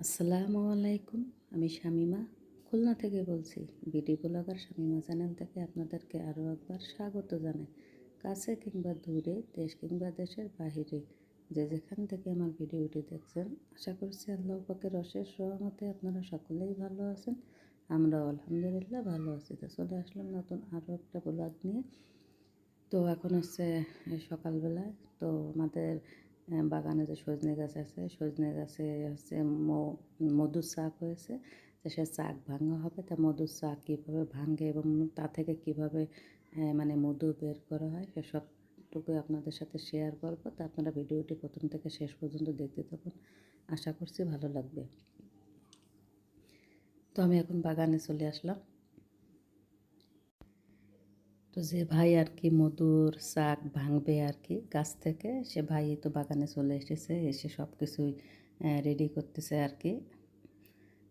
আসসালামু আলাইকুম, আমি শামিমা। খুলনা থেকে বলছি, বিডি ব্লগার শামিমা চ্যানেল থেকে আপনাদেরকে আরও একবার স্বাগত জানাই। কাছে কিংবা দূরে, দেশ কিংবা দেশের বাহিরে, যে যেখান থেকে আমার ভিডিওটি দেখছেন, আশা করছি আল্লাহ পাকের অশেষ সহমতে আপনারা সকলেই ভালো আছেন। আমরাও আলহামদুলিল্লাহ ভালো আছি। তো চলে আসলাম নতুন আরও একটা ব্লগ নিয়ে। তো এখন হচ্ছে সকালবেলায়, তো আমাদের বাগানে যে সজনে গাছ আছে, সজনে গাছে হচ্ছে মধুর শাক হয়েছে, তো সে চাক ভাঙা হবে। তা মধুর চাক কীভাবে ভাঙে এবং তা থেকে কীভাবে মানে মধু বের করা হয় সেসবটুকু আপনাদের সাথে শেয়ার করব। তা আপনারা ভিডিওটি প্রথম থেকে শেষ পর্যন্ত দেখতে থাকুন। আশা করছি ভালো লাগবে। তো আমি এখন বাগানে চলে আসলাম। তো যে ভাই আর কি মধুর শাক ভাঙবে আর কি গাছ থেকে, সে ভাই তো বাগানে চলে এসেছে, এসে সব কিছুই রেডি করতেছে আর কি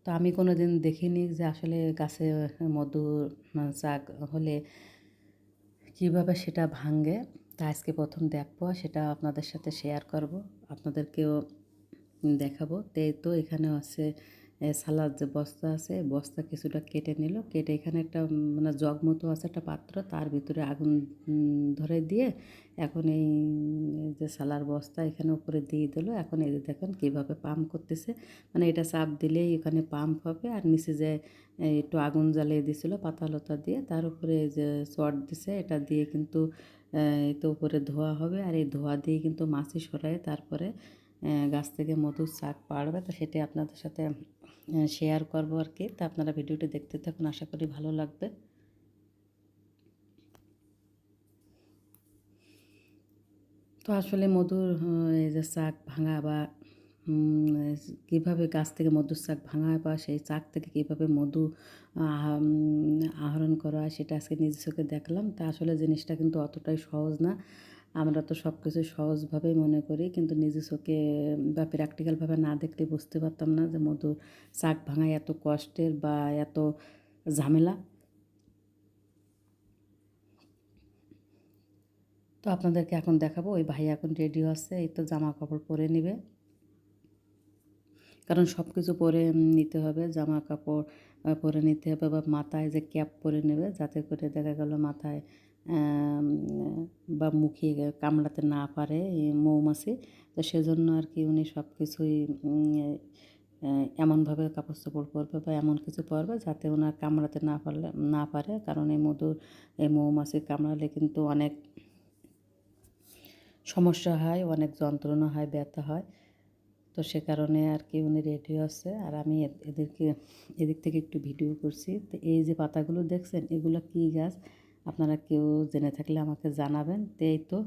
তো আমি কোনো দিন দেখিনি যে আসলে গাছে মধুর শাক হলে কীভাবে সেটা ভাঙে। তা আজকে প্রথম দেখব, সেটা আপনাদের সাথে শেয়ার করব, আপনাদেরকেও দেখাবো। তো তো এখানে আছে সালাদ যে বস্তা আছে, বস্তা কিছুটা কেটে নিল। কেটে এখানে একটা মানে জগ মতো আছে একটা পাত্র, তার ভিতরে আগুন ধরে দিয়ে এখন এই যে সালার বস্তা এখানে উপরে দিয়ে দিল। এখন এই দেখেন কীভাবে পাম্প করতেছে। মানে এটা চাপ দিলেই এখানে পাম্প হবে আর নিচে যে একটু আগুন জ্বালিয়ে দিছিল পাতা লতা দিয়ে, তার উপরে যে চট দিছে, এটা দিয়ে কিন্তু তো উপরে ধোয়া হবে। আর এই ধোয়া দিয়ে কিন্তু মাছি সরায় তারপরে গাছ থেকে মধুর শাক পাড়বে। তো সেটি আপনাদের সাথে শেয়ার করব আর কি। তা আপনারা ভিডিওটি দেখতে থাকুন, আশা করি ভালো লাগবে। তো আসলে মধুর এই যে শাক ভাঙা বা কীভাবে গাছ থেকে মধুর শাক ভাঙা বা সেই শাক থেকে কীভাবে মধু আহরণ করা সেটা আজকে নিজের চোখে দেখলাম। তা আসলে জিনিসটা কিন্তু অতটাই সহজ না। আমরা তো সব কিছু সহজভাবেই মনে করি, কিন্তু নিজের চোখে বা প্র্যাকটিক্যালভাবে না দেখলে বুঝতে পারতাম না যে মধু চাক ভাঙায় এত কষ্টের বা এত ঝামেলা। তো আপনাদেরকে এখন দেখাবো, ওই ভাই এখন রেডি আছে, এই তো জামা কাপড় পরে নেবে। কারণ সব কিছু পরে নিতে হবে জামা কাপড় পরে নিতে হবে বা মাথায় যে ক্যাপ পরে নেবে, যাতে করে দেখা গেল মাথায় বা মুখে কামড়াতে না পারে মৌমাছি। তো সেজন্য আর কি উনি সব কিছুই এমনভাবে কাপড় চোপড় পরবে বা এমন কিছু পরবে যাতে ওনার কামড়াতে না পারলে, না পারে। কারণ এই মধুর, এই মৌমাছি কামড়ালে কিন্তু অনেক সমস্যা হয়, অনেক যন্ত্রণা হয়, ব্যথা হয়। তো সে কারণে আর কি উনি রেডি আছে আর আমি এদেরকে, এদিক থেকে একটু ভিডিও করছি। তো এই যে পাতাগুলো দেখছেন, এগুলো কী গাছ? আপনারা কেউ জেনে থাকলে আমাকে জানাবেন। তো এই তো,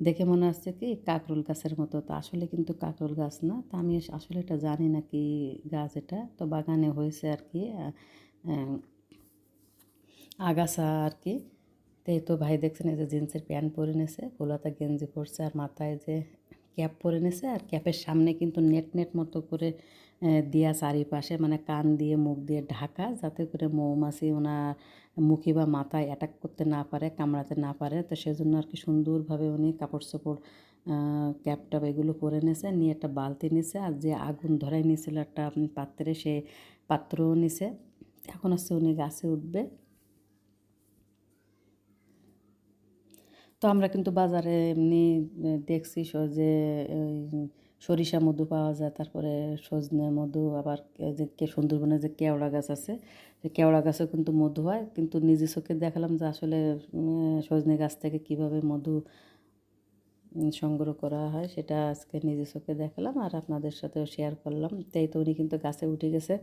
দেখে মনে হচ্ছে কি কাকরোল গাছের মতো। তো আসলে কিন্তু কাকরোল গাছ না, তা আমি আসলে এটা জানি না কি গাছ এটা। তো বাগানে হয়েছে আর কি আগাছা আর কি। তো এই তো ভাই দেখছেন এই যে জিন্সের প্যান্ট পরে নিয়েছে গোলাতা গেঞ্জি পরছে আর মাথায় যে ক্যাপ পরে নিয়েছে আর ক্যাপের সামনে কিন্তু নেট নেট মতো করে দেয়া চারিপাশে মানে কান দিয়ে, মুখ দিয়ে ঢাকা, যাতে করে মৌমাছি ওনার মুখে বা মাথায় অ্যাটাক করতে না পারে, কামড়াতে না পারে। তো সেজন্য আর কি সুন্দরভাবে উনি কাপড় চোপড় ক্যাপ ট্যাপ এগুলো পরে নিয়েছে নিয়ে একটা বালতি নিছে আর যে আগুন ধরাই নিয়েছিল একটা পাত্রে সে পাত্রও নিছে। এখন হচ্ছে উনি গাছে উঠবে। তো আমরা কিন্তু বাজারে এমনি দেখছি যে, ওই সরিষা মধু পাওয়া যায়, তারপরে সজনে মধু, আবার যে কে, সুন্দরবনে যে কেওড়া গাছ আছে সে কেওড়া গাছেও কিন্তু মধু হয়। কিন্তু নিজে চোখে দেখালাম যে আসলে সজনে গাছ থেকে কীভাবে মধু সংগ্রহ করা হয়, সেটা আজকে নিজে চোখে দেখালাম আর আপনাদের সাথেও শেয়ার করলাম। তাই তো উনি কিন্তু গাছে উঠে গেছে।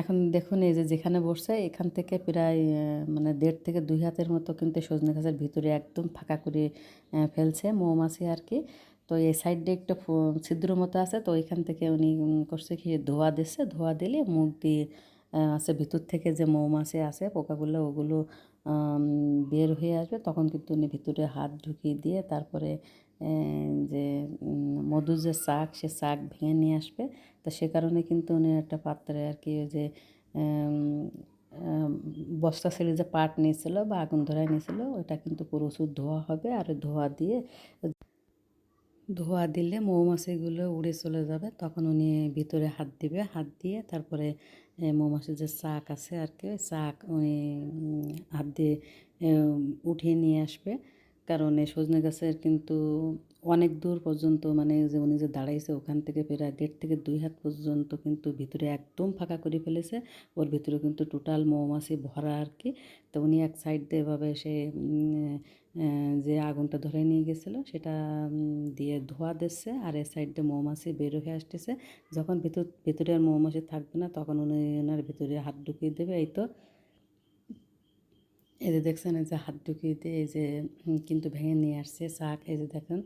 এখন দেখুন, এই যে যেখানে বসছে, এখান থেকে প্রায় মানে দেড় থেকে দুই হাতের মতো কিন্তু সজনে গাছের ভিতরে একদম ফাঁকা করে ফেলছে মৌমাছি আর কি। তো এই সাইডে একটা ছিদ্র মতো আছে, তো এখান থেকে উনি করছে কি, ধোয়া দিচ্ছে। ধোয়া দিলে মুখ দিয়ে আছে ভিতর থেকে যে মৌমাছি আছে, পোকাগুলো, ওগুলো বের হয়ে আসবে। তখন কিন্তু উনি ভিতরে হাত ঢুকিয়ে দিয়ে তারপরে যে মধুর যে শাক, সে শাক ভেঙে নিয়ে আসবে। তো সে কারণে কিন্তু উনি একটা পাত্রে আর কি ওই যে বস্তা ছেড়ে যে পাট নিয়েছিল বা আগুন ধরায় নিয়েছিল ওটা কিন্তু পুরো ওষুধ ধোয়া হবে আর ধোয়া দিয়ে ধোয়া দিলে মৌমাছিগুলো উড়ে চলে যাবে। তখন উনি ভিতরে হাত দিবে। হাত দিয়ে তারপরে মৌমাছির যে চাক আছে আর কি, ওই চাক উনি হাত দিয়ে উঠিয়ে নিয়ে আসবে। কারণ সজনে গাছের কিন্তু অনেক দূর পর্যন্ত মানে যে উনি যে দাঁড়াইছে ওখান থেকে প্রায় দেড় থেকে দুই হাত পর্যন্ত কিন্তু ভিতরে একদম ফাঁকা করে ফেলেছে। ওর ভিতরে কিন্তু টোটাল মৌমাছি ভরা আর কি। তো উনি এক সাইড দিয়ে এভাবে সে যে আগুনটা ধরে নিয়ে গেছিল সেটা দিয়ে ধোয়া দিচ্ছে আর এ সাইড দিয়ে মৌমাছি বের হয়ে আসতেছে। যখন ভিতর, ভিতরে আর মৌমাছি থাকবে না তখন উনি ওনার ভিতরে হাত ঢুকিয়ে দেবে, এই তো। এই যে দেখছেন, এই যে হাত ঢুকিয়ে এই যে কিন্তু ভেঙে নিয়ে আসছে শাক। এই যে দেখেন,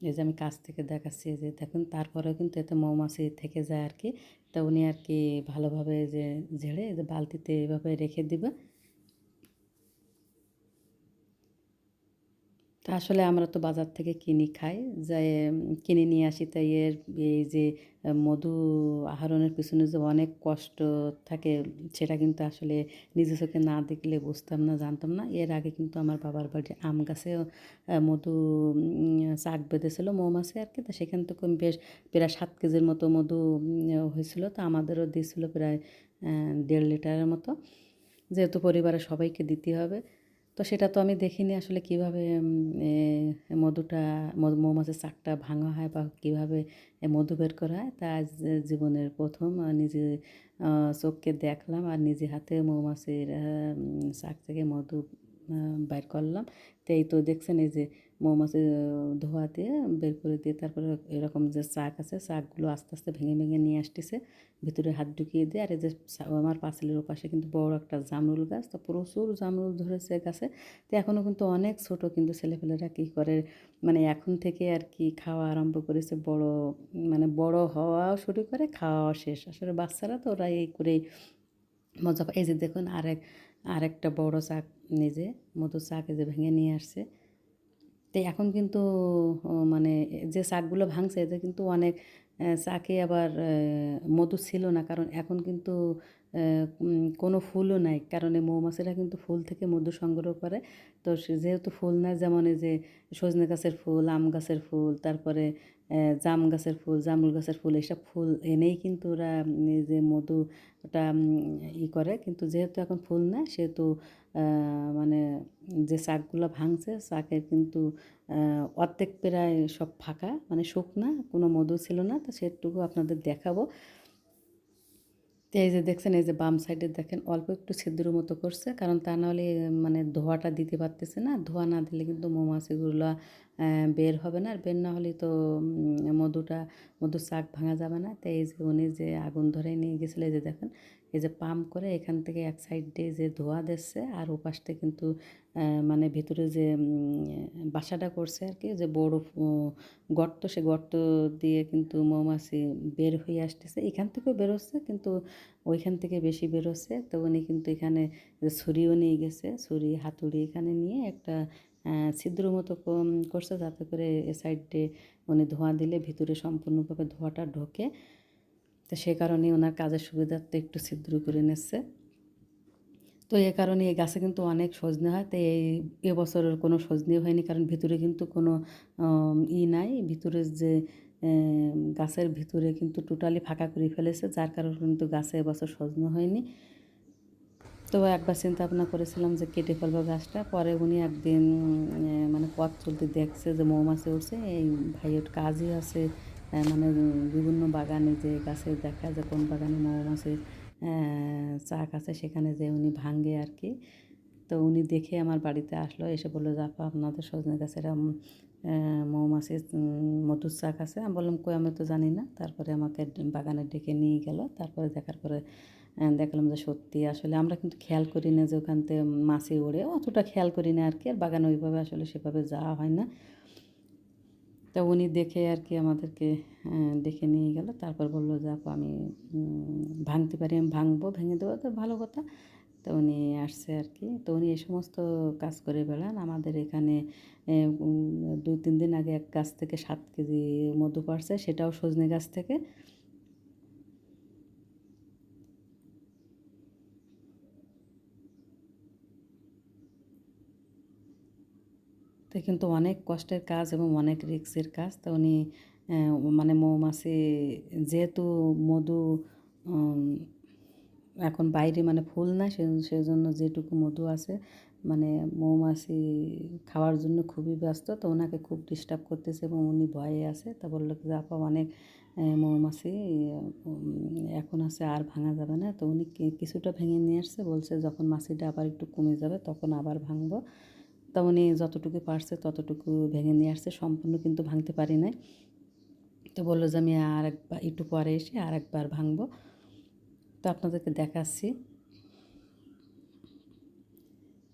এই যে আমি কাছ থেকে দেখাচ্ছি যে দেখুন, তারপরেও কিন্তু এতে মৌমাছি থেকে যায় আর কি। তা উনি আর কি ভালোভাবে যে ঝেড়ে এই যে বালতিতে এইভাবে রেখে দিবে। তা আসলে আমরা তো বাজার থেকে কিনি খাই। যাই কিনে নিয়ে আসি। তাই এর এই যে মধু আহরণের পিছনে যে অনেক কষ্ট থাকে সেটা কিন্তু আসলে নিজে চোখে না দেখলে বুঝতাম না জানতাম না। এর আগে কিন্তু আমার বাবার বাড়ি আম আহ, মধু চাক বেঁধেছিল মৌমাছি আর কি। তা সেখান থেকে বেশ প্রায় সাত কেজির মতো মধু হয়েছিল। তো আমাদেরও দিয়েছিল প্রায় দেড় লিটারের মতো। যেহেতু পরিবারের সবাইকে দিতে হবে তো সেটা তো আমি দেখিনি আসলে কীভাবে মধুটা মধু মৌমাছির চাকটা ভাঙা হয় বা কীভাবে মধু বের করা হয়, তা আজ জীবনের প্রথম নিজে চোখকে দেখলাম আর নিজে হাতে মৌমাছির চাক থেকে মধু বাইর বের করলাম। তো এই তো দেখছেন এই যে মৌমাছি ধোয়া দিয়ে বের করে দিয়ে তারপরে এরকম যে চাক আছে চাকগুলো আস্তে আস্তে ভেঙে ভেঙে নিয়ে আসতেছে। ভিতরে হাত ঢুকিয়ে দিয়ে, আর এই যে আমার পাঁচিলের ওপাশে কিন্তু বড় একটা জামরুল গাছ, তো প্রচুর জামরুল ধরেছে গাছে। তো এখনও কিন্তু অনেক ছোট কিন্তু ছেলেপেলেরা কী করে মানে এখন থেকে আর কি খাওয়া আরম্ভ করেছে। বড় মানে বড় হওয়াও শুরু করে, খাওয়াও শেষ। আসলে বাচ্চারা তো ওরা এই করেই মজা পায় এই যে দেখুন, আরেক, আরেকটা বড় চাক নিজে মধু চাক এই যে ভেঙে নিয়ে আসছে। তো এখন কিন্তু মানে যে শাকগুলো ভাঙছে এতে কিন্তু অনেক শাকে আবার মধু ছিল না। কারণ এখন কিন্তু কোনো ফুলও নাই। কারণ এই মৌমাছিরা কিন্তু ফুল থেকে মধু সংগ্রহ করে। তো যেহেতু ফুল নাই যেমন এই যে সজনে গাছের ফুল আম গাছের ফুল তারপরে জাম গাছের ফুল জামরুল গাছের ফুল এইসব ফুল এনেই কিন্তু ওরা যে মধু ওটা উম, ই করে। কিন্তু যেহেতু এখন ফুল না সেহেতু মানে যে শাকগুলো ভাঙছে, শাকের কিন্তু অর্ধেক প্রায় সব ফাঁকা মানে শুকনা, কোনো মধু ছিল না, তো সেটুকু আপনাদের দেখাবো। তো এই যে দেখছেন, এই যে বাম সাইডে দেখেন, অল্প একটু ছিদ্র মতো করছে, কারণ তা নাহলে মানে ধোঁয়াটা দিতে পারতেছে না। ধোঁয়া না দিলে কিন্তু মৌমাছিগুলো বের হবে না, আর বের না হলে তো মধুটা, মধুর শাক ভাঙা যাবে না। তো এই যে উনি যে আগুন ধরে নিয়ে গেছিল, এই যে দেখেন এই যে পাম্প করে এখান থেকে এক সাইড যে ধোঁয়া দিচ্ছে আর ওপাশ থেকে কিন্তু মানে ভিতরে যে বাসাটা করছে আর কি, যে বড় গর্ত, সে গর্ত দিয়ে কিন্তু মৌমাছি বের হয়ে আসতেছে। এখান থেকেও বেরোচ্ছে কিন্তু ওইখান থেকে বেশি বেরোচ্ছে। তো উনি কিন্তু এখানে ছুরিও নিয়ে গেছে, ছুরি, হাতুড়ি এখানে নিয়ে একটা ছিদ্র মতো করছে যাতে করে এ সাইডে উনি ধোঁয়া দিলে ভিতরে সম্পূর্ণভাবে ধোঁয়াটা ঢোকে। তো সে কারণে ওনার কাজের সুবিধার্থে একটু ছিদ্র করে নিচ্ছে। তো এ কারণে এই গাছে কিন্তু অনেক সজনে হয়, তো এই এবছরের কোনো সজনে হয়নি, কারণ ভিতরে কিন্তু কোনো ই নাই। ভিতরে যে গাছের ভিতরে কিন্তু টোটালি ফাঁকা করে ফেলেছে, যার কারণে কিন্তু গাছে এবছর সজনে হয়নি। তো একবার চিন্তা ভাবনা করেছিলাম যে কেটে ফেলব গাছটা, পরে উনি একদিন মানে পথ চলতে দেখছে যে মৌমাছি উঠছে, এই ভাইয়ের কাজই আছে মানে বিভিন্ন বাগানে যে গাছে দেখা যায়, কোন বাগানে মৌমাছির চাক আছে, সেখানে যে উনি ভাঙ্গে আর কি। তো উনি দেখে আমার বাড়িতে আসলো, এসে বলল জাফা আপনাদের সজনে গাছের মৌমাছির মধুর চাক আছে। আমি বললাম, কই, আমি তো জানি না। তারপরে আমাকে বাগানে ডেকে নিয়ে গেল। তারপরে দেখার পরে দেখলাম যে সত্যি আসলে আমরা কিন্তু খেয়াল করি না যে ওখান থেকে মাছি ওড়ে। অতটা খেয়াল করি না আর কি, আর বাগানে ওইভাবে আসলে সেভাবে যাওয়া হয় না। তা উনি দেখে আর কি আমাদেরকে দেখে নিয়ে গেল। তারপর বলল যে আপু আমি ভাঙতে পারি, আমি ভাঙবো, ভেঙে দেবো, তো ভালো কথা। তো উনি আসছে আর কি। তো উনি এই সমস্ত কাজ করে বেড়ান। আমাদের এখানে দু তিন দিন আগে এক গাছ থেকে সাত কেজি মধু পাড়ছে, সেটাও সজনে গাছ থেকে। তো কিন্তু অনেক কষ্টের কাজ এবং অনেক রিস্কের কাজ। তো উনি মানে মৌমাছি যেহেতু মধু এখন বাইরে মানে ফুল না সেই জন্য যেটুকু মধু আছে মানে মৌমাছি খাওয়ার জন্য খুবই ব্যস্ত। তো ওনাকে খুব ডিস্টার্ব করতেছে এবং উনি ভয়ে আছে। তা বলল যে আপা, অনেক মৌমাছি এখন আছে, আর ভাঙা যাবে না। তো উনি কিছুটা ভেঙে নিয়ে আসছে, বলছে যখন মাছিটা আবার একটু কমে যাবে, তখন আবার ভাঙবো। তা উনি যতটুকু পারছে ততটুকু ভেঙে নিয়ে আসছে, সম্পূর্ণ কিন্তু ভাঙতে পারি নাই। তো বলল যে আমি আর একবার একটু পরে এসে আর একবার ভাঙবো। তো আপনাদেরকে দেখাচ্ছি।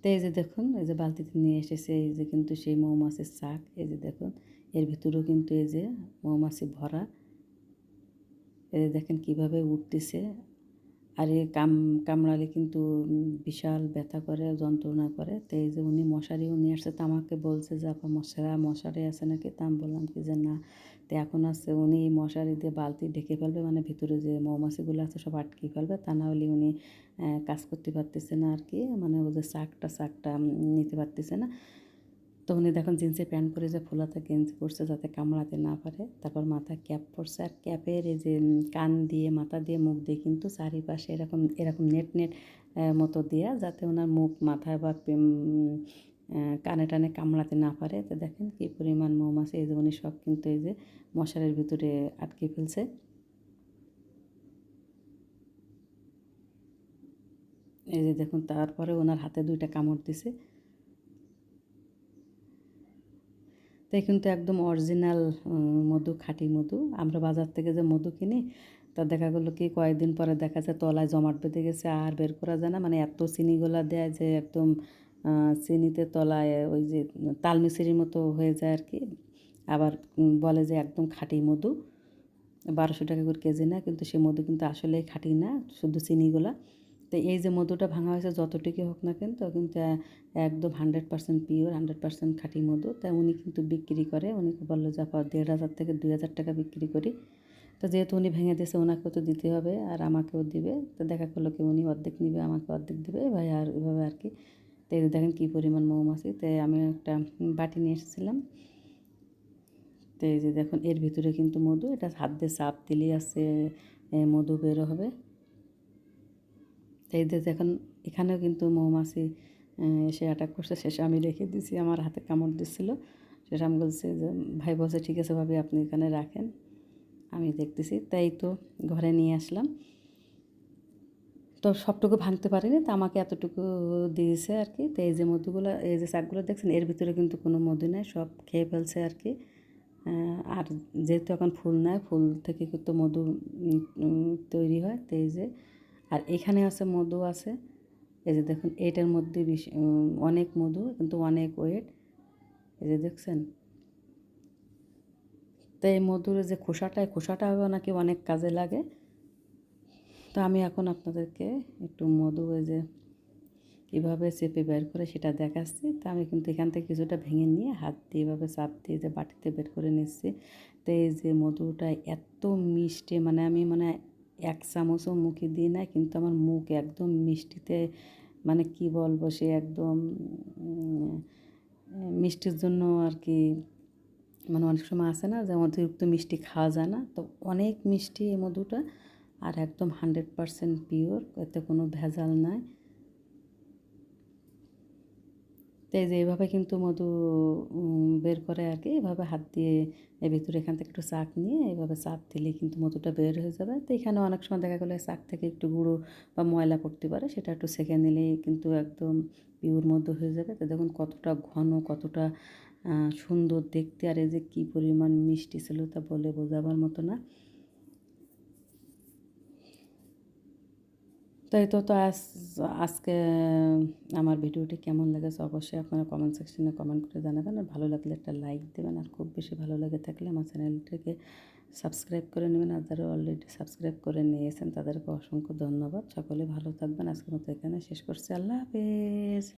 তো এই যে দেখুন, এই যে বালতিতে নিয়ে এসেছে, এই যে কিন্তু সেই মৌমাছির শাক, এই যে দেখুন, এর ভিতরেও কিন্তু এই যে মৌমাছি ভরা। এই যে দেখেন কীভাবে উঠতেছে। আর এ কাম, কামড়ালে কিন্তু বিশাল ব্যথা করে, যন্ত্রণা করে। তো এই যে উনি মশারিও নিয়ে আসছে, তো আমাকে বলছে যে, আপা মশারা, মশারি আছে নাকি? তা আমি বললাম কি যে, না। তো এখন আছে উনি মশারি দিয়ে বালতি ঢেকে ফেলবে মানে ভিতরে যে মৌমাছিগুলো আছে সব আটকে ফেলবে। তা না হলে উনি কাজ করতে পারতেছে না আর কি মানে ও যে শাকটা শাকটা নিতে পারতেছে না। তো উনি দেখুন জিন্সের প্যান্ট পরে যে ফোলাতে গেঞ্জি পরছে যাতে কামড়াতে না পারে, তারপর মাথায় ক্যাপ পরছে। আর ক্যাপের এই যে কান দিয়ে, মাথা দিয়ে, মুখ দিয়ে কিন্তু চারিপাশে এরকম এরকম নেট নেট মতো দেয়া যাতে ওনার মুখ মাথায় বা কানে টানে কামড়াতে না পারে। তো দেখেন কী পরিমাণ মৌমাছি, এই যে উনি সব কিন্তু এই যে মশারের ভিতরে আটকে ফেলছে। এই যে দেখুন, তারপরে ওনার হাতে দুইটা কামড় দিছে। তাই কিন্তু একদম অরিজিনাল মধু, খাঁটি মধু। আমরা বাজার থেকে যে মধু কিনি তা দেখা গেলো কি কয়েকদিন পরে দেখা যায় তলায় জমাট বেঁধে গেছে, আর বের করা যায় না। মানে এত চিনিগুলা দেয় যে একদম চিনিতে তলায় ওই যে তালমিশরির মতো হয়ে যায় আর কি। আবার বলে যে একদম খাঁটি মধু। বারোশো টাকা করে কেজি না, কিন্তু সে মধু কিন্তু আসলেই খাঁটি না, শুধু চিনিগুলা। তো এই যে মধুটা ভাঙা হয়েছে যতটুকু হোক না কিন্তু কিন্তু একদম hundred percent pure hundred percent খাঁটি মধু। তাই উনি কিন্তু বিক্রি করে, উনি বলল যে আপা দেড় হাজার থেকে দুই হাজার টাকা বিক্রি করি। তো যেহেতু উনি ভেঙে দিয়েছে ওনাকেও তো দিতে হবে, আর আমাকেও দিবে। তো দেখা করল কি উনি অর্ধেক নিবে, আমাকে অর্ধেক দেবে ভাই আর এভাবে আর কি। তো দেখেন কী পরিমাণ মৌমাছি, তো আমি একটা বাটি নিয়ে এসেছিলাম। তো এই যে দেখুন, এর ভিতরে কিন্তু মধু, এটা হাত দিয়ে চাপ দিলেই আছে মধু বেরো হবে। এই যে এখন এখানেও কিন্তু মৌমাছি এসে অ্যাটাক করছে। শেষে আমি রেখে দিয়েছি আমার হাতে কামড় দিচ্ছিল। সেটা আমি বলছি যে, ভাই বলছে, ঠিক আছে ভাবি, আপনি এখানে রাখেন। আমি দেখতেছি, তাই তো ঘরে নিয়ে আসলাম। তো সবটুকু ভাঙতে পারিনি, তো আমাকে এতটুকু দিয়েছে আর কি তো এই যে মধুগুলো, এই যে শাকগুলো দেখছেন, এর ভিতরে কিন্তু কোনো মধু নেই, সব খেয়ে ফেলছে আর কি আর যেহেতু এখন ফুল নাই, ফুল থেকে কিন্তু মধু তৈরি হয়, তো এই যে আর এখানে আছে মধু আছে। এই যে দেখুন এইটার মধ্যে বেশি অনেক মধু, কিন্তু অনেক ওয়েট এই যে দেখছেন? তো এই মধুর যে খোসাটা, এই খোসাটাও নাকি অনেক কাজে লাগে। তো আমি এখন আপনাদেরকে একটু মধু এই যে কীভাবে চেপে বের করে সেটা দেখাচ্ছি। তো আমি কিন্তু এখান থেকে কিছুটা ভেঙে নিয়ে হাত দিয়ে এভাবে চাপ দিয়ে যে বাটিতে বের করে নিচ্ছি। তো এই যে মধুটা এত মিষ্টি মানে আমি মানে এক চামচও মুখে দিই না কিন্তু আমার মুখ একদম মিষ্টিতে মানে কি বলব, সে একদম মিষ্টির জন্য আর কি মানে অনেক সময় আসে না যে অতিরিক্ত মিষ্টি খাওয়া যায় না, তো অনেক মিষ্টি এই মধুটা, আর একদম হান্ড্রেড পারসেন্ট পিওর এতে কোনো ভেজাল নাই। তো এই যে এইভাবে কিন্তু মধু বের করে আর কি, এভাবে হাত দিয়ে এর ভিতরে এখান থেকে একটু চাক নিয়ে এইভাবে চাপ দিলে কিন্তু মধুটা বের হয়ে যাবে। তো এখানে অনেক সময় দেখা গেলো চাক থেকে একটু গুঁড়ো বা ময়লা পড়তে পারে, সেটা একটু সেঁকে নিলেই কিন্তু একদম পিওর মধু হয়ে যাবে। তো দেখুন কতটা ঘন, কতটা সুন্দর দেখতে, আর এই যে কী পরিমাণ মিষ্টি ছিল তা বলে বোঝাবার মতো না। তো এই তো তো আজ, আজকে আমার ভিডিওটি কেমন লেগেছে অবশ্যই আপনারা কমেন্ট সেকশনে কমেন্ট করে জানাবেন। আর ভালো লাগলে একটা লাইক দেবেন। আর খুব বেশি ভালো লাগে থাকলে আমার চ্যানেলটিকে সাবস্ক্রাইব করে নেবেন। আর যারা অলরেডি সাবস্ক্রাইব করে নিয়েছেন, তাদেরকে অসংখ্য ধন্যবাদ। সকলে ভালো থাকবেন। আজকের মতো এখানে শেষ করছি। আল্লাহ হাফেজ।